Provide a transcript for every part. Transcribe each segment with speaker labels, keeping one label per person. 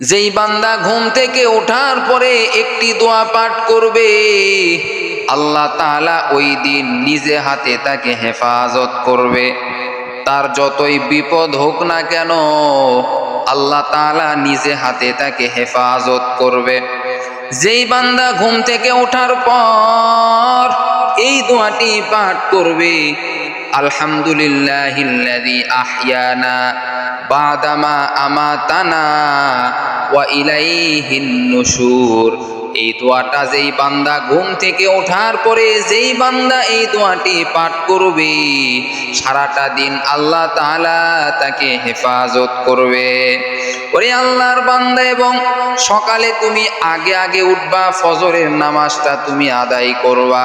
Speaker 1: যেই বান্দা ঘুম থেকে ওঠার পরে একটি দোয়া পাঠ করবে, আল্লাহ তাআলা ওই দিন নিজে হাতে তাকে হেফাজত করবে। তার যতই বিপদ হোক না কেন, আল্লাহ তাআলা নিজে হাতে তাকে হেফাজত করবে। যেই বান্দা ঘুম থেকে ওঠার পর এই দোয়াটি পাঠ করবে, আলহামদুলিল্লাহিল্লাযী আহইয়ানা বাদামা আমাতানা নুশুর। এই দোয়াটা যেই বান্দা ঘুম থেকে ওঠার পরে যেই বান্দা এই দোয়াটি পাঠ করবে, সারাটা দিন আল্লাহ তাআলা তাকে হেফাজত করবে। ওরে আল্লাহর বান্দা, এবং সকালে তুমি আগে আগে উঠবা, ফজরের নামাজটা তুমি আদায় করবা।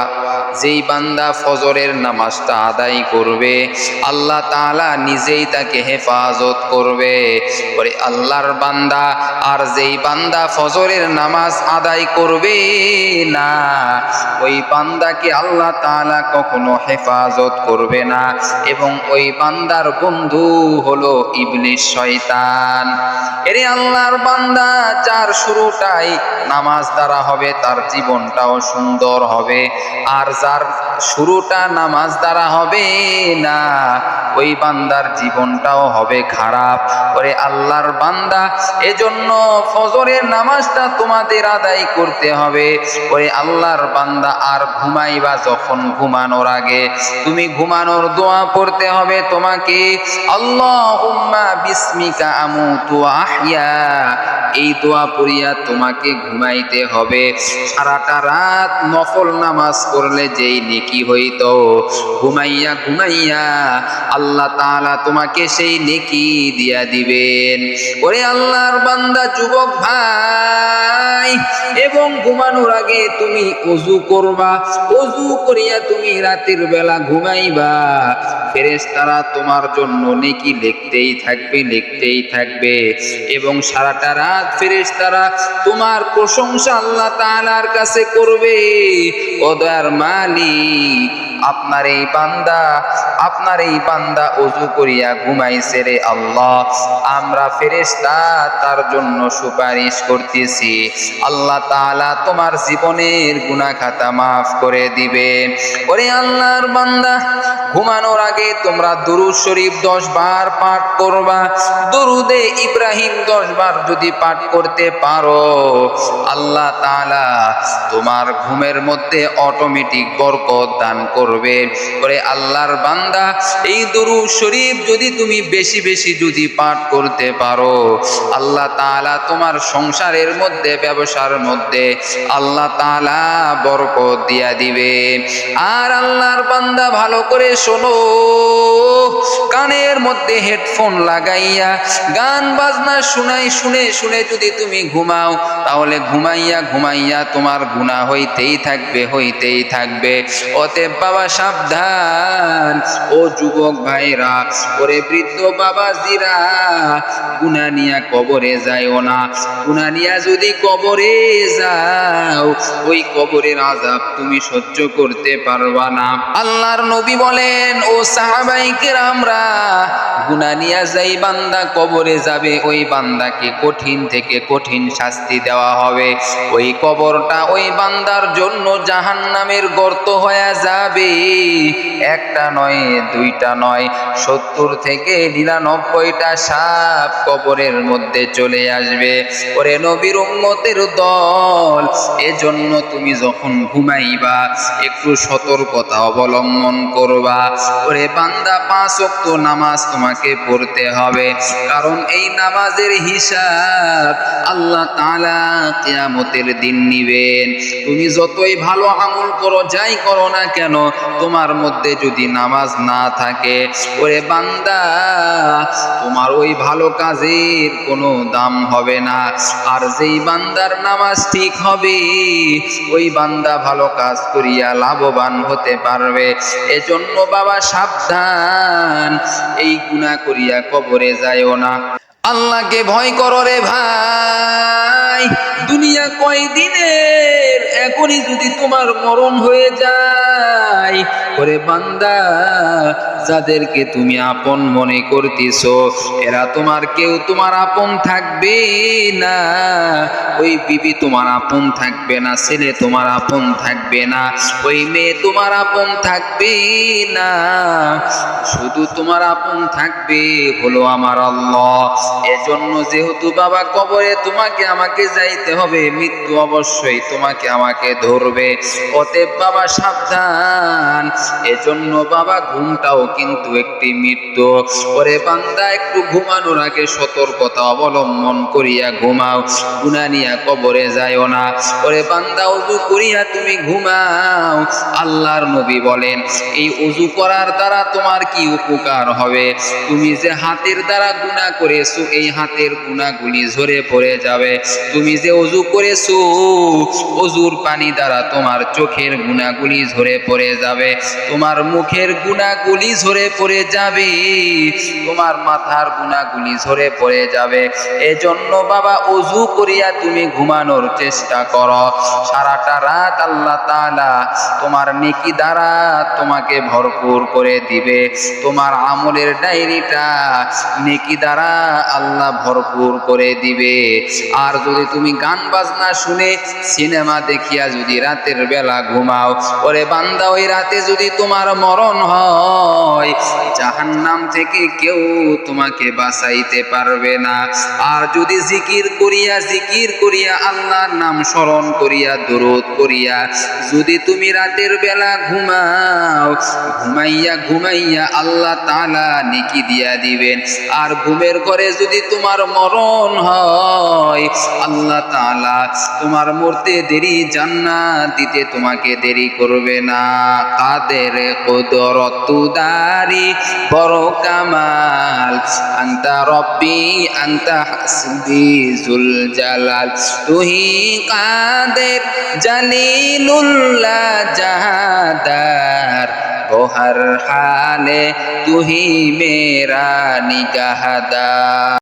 Speaker 1: যেই বান্দা ফজরের নামাজটা আদায় করবে, আল্লাহ তাআলা নিজেই তাকে হেফাজত করবে। ওরে আল্লাহর বান্দা, আর যেই বান্দা ফজরের নামাজ আদায় করবে না, ওই বান্দাকে আল্লাহ তাআলা কখনো হেফাজত করবে না। এবং ওই বান্দার বন্ধু হলো ইবলিশ শয়তান। এরে আল্লাহর বান্দা, যার শুরুটাই নামাজ দ্বারা হবে, তার জীবনটাও সুন্দর হবে। আর যার শুরুটা নামাজ দ্বারা হবে না। ওই বান্দার জীবনটাও হবে খারাপ। ওরে আল্লাহর বান্দা, এজন্য ফজরের নামাজটা তোমাদের আদায় করতে হবে। ওরে আল্লাহর বান্দা, আর ঘুমাইবা যখন ঘুমানোর আগে। তুমি ঘুমানোর দোয়া পড়তে হবে তোমাকে। আল্লাহুম্মা বিসমিকা আমুতু আহিয়া এই দোয়া পড়িয়া তোমাকে ঘুমাইতে হবে। সারাটা রাত নফল নামাজ পড়লে যেই নেকি হইত। ঘুমাইয়া ঘুমাইয়া আল্লাহ তাআলা তোমাকে সেই নেকি দিয়া দিবেন। ওরে আল্লাহর বান্দা, যুবক ভাই, এবং ঘুমানোর আগে তুমি অজু করবা। অজু করিয়া তুমি রাতের বেলা ঘুমাইবা। ফেরেশতারা তোমার জন্য নেকি লিখতেই থাকবে লিখতেই থাকবে। এবং সারাটা রাত ফেরেস তারা তোমার প্রশংসা আল্লাহ তালার কাছে করবে। ও দয়ার মালিক আপনার এই বান্দা, আপনার এই বান্দা অজু করিয়া ঘুমাইছে রে আল্লাহ। আমরা ফেরেশতা তার জন্য সুপারিশ করতেছি। আল্লাহ তাআলা তোমার জীবনের গুনাহ খাতা মাফ করে দিবে। ওরে আল্লাহর বান্দা, ঘুমানোর আগে তোমরা দুরুদ শরীফ দশ বার পাঠ করবা। দুরুদে ইব্রাহিম দশ বার যদি পাঠ করতে পারো, আল্লাহ তাআলা তোমার ঘুমের মধ্যে অটোমেটিক বরকত দান করবে। করে আল্লাহর বান্দা, এই দরু শরীফ যদি তুমি বেশি বেশি যদি পাঠ করতে পারো, আল্লাহ তালা তোমার সংসারের মধ্যে, ব্যবসার মধ্যে আল্লাহ তালা বরকত দিয়া দিবে। আর আল্লাহর বান্দা ভালো করে শোনো। কানের মধ্যে হেডফোন লাগাইয়া, গান বাজনা শুনাই, শুনে শুনে যদি তুমি ঘুমাও, তাহলে ঘুমাইয়া ঘুমাইয়া তোমার গুণা হইতেই থাকবে হইতেই থাকবে। অতএব বাবা, সাবধান। ও যুবক ভাইরা ওরে বৃদ্ধ বাবাজিরা গুণা নিয়া কবরে যাইও না। গুণা নিয়া যদি কবরে যাও, ওই কবরের আজাব তুমি সহ্য করতে পারবা না। আল্লাহর নবী বলেন, ও আমরা গুণা নিয়া যাই বান্দা কবরে যাবে, ওই বান্দাকে কঠিন থেকে কঠিন শাস্তি দেওয়া হবে। ওই কবরটা ওই বান্দার জন্য জাহান্নামের গর্ত হয়ে যাবে। একটা নয় দুইটা নয়, সত্তর থেকে নিরানব্বইটা সাপ কবরের মধ্যে চলে আসবে। ওরে নবীর উম্মতের দল, এজন্য তুমি যখন ঘুমাইবা, একটু সতর্কতা অবলম্বন করবা। ওরে বান্দা, পাঁচ ওয়াক্ত নামাজ তোমাকে পড়তে হবে। কারণ এই নামাজের হিসাব আল্লাহ তাআলা কিয়ামতের দিন নিবেন। তুমি যতই ভালো আমল করো, যাই করো না কেন, তোমার মধ্যে যদি নামাজ না থাকে। ওরে বান্দা, তোমার ওই ভালো কাজের কোনো দাম হবে না। আর যেই বান্দার নামাজ ঠিক হবে, ওই বান্দা ভালো কাজ করিয়া লাভবান হতে পারবে। এজন্য বাবা, সাবধান, এই গুনাহ করিয়া কবরে যায়ও না। আল্লাহকে ভয় করো রে ভাই, দুনিয়া কয় এক এখনই যদি তোমার মরণ হয়ে যায়, ওরে বান্দা, যাদেরকে তুমি আপন মনে করতেছ, এরা তোমার কেউ তোমার আপন থাকবে না। ওই বিবি তোমার আপন থাকবে না, ছেলে তোমার আপন থাকবে না, ওই মেয়ে তোমার আপন থাকবে না। শুধু তোমার আপন থাকবে হলো আমার আল্লাহ। এজন্য যেহেতু বাবা কবরে তোমাকে, আমাকে যাইতে হবে, মৃত্যু অবশ্যই তোমাকে আমাকে ধরবে। অতএব বাবা, সাবধান। এজন্য বাবা, ঘুমটাও কিন্তু একটি মৃত্যু। ওরে বান্দা একটু ঘুমানোর আগে সতর্কতা অবলম্বন করিয়া ঘুমাও। গুনা নিয়া কবরে যায়ও না। ওরে বান্দা উজু করিয়া তুমি ঘুমাও। আল্লাহর নবী বলেন, এই উজু করার দ্বারা তোমার কি উপকার হবে? তুমি যে হাতের দ্বারা গুনাহ করেছ, এই হাতের গুণাগুলি ঝরে পড়ে যাবে। তুমি যে অজু করেছ অজুর পানি দ্বারা তোমার চোখের গুণাগুলি ঝরে পড়ে যাবে, তোমার মুখের গুণাগুলি ঝরে পড়ে যাবে, তোমার মাথার গুণাগুলি ঝরে পড়ে যাবে। এজন্য বাবা অজু করিয়া তুমি ঘুমানোর চেষ্টা করো। সারাটা রাত আল্লাহ তাআলা তোমার নেকি দ্বারা তোমাকে ভরপুর করে দিবে। তোমার আমলের ডায়েরিটা নেকি দ্বারা আল্লাহ ভরপুর করে দিবে। আর যদি তুমি গান বাজনা শুনে সিনেমা দেখিয়া যদি রাতের বেলা ঘুমাও, ওরে বান্দা, ওই রাতে যদি তোমার মরণ হয়, জাহান্নাম থেকে কেউ তোমাকে বাঁচাইতে পারবে না। আর যদি জিকির করিয়া জিকির করিয়া আল্লাহর নাম স্মরণ করিয়া, দরুদ করিয়া যদি তুমি রাতের বেলা ঘুমাও, ঘুমাইয়া ঘুমাইয়া আল্লাহ তালা নেকি দিয়া দিবেন। আর ঘুমের ঘরে যদি তোমার মরণ হয়, আল্লাহ তালা তোমার মরতে দেরি জন্না দিতে তোমাকে দেরি করবে না। কাদের কুদরতুদারি বড় কামাল। আন্তা রব্বি, আন্তা হাসবি জুল জালাল। তুহি কাদের জালিলুল্লাহ জাহাদার ওহার হালে। তুহি মেরা নিগাহদার।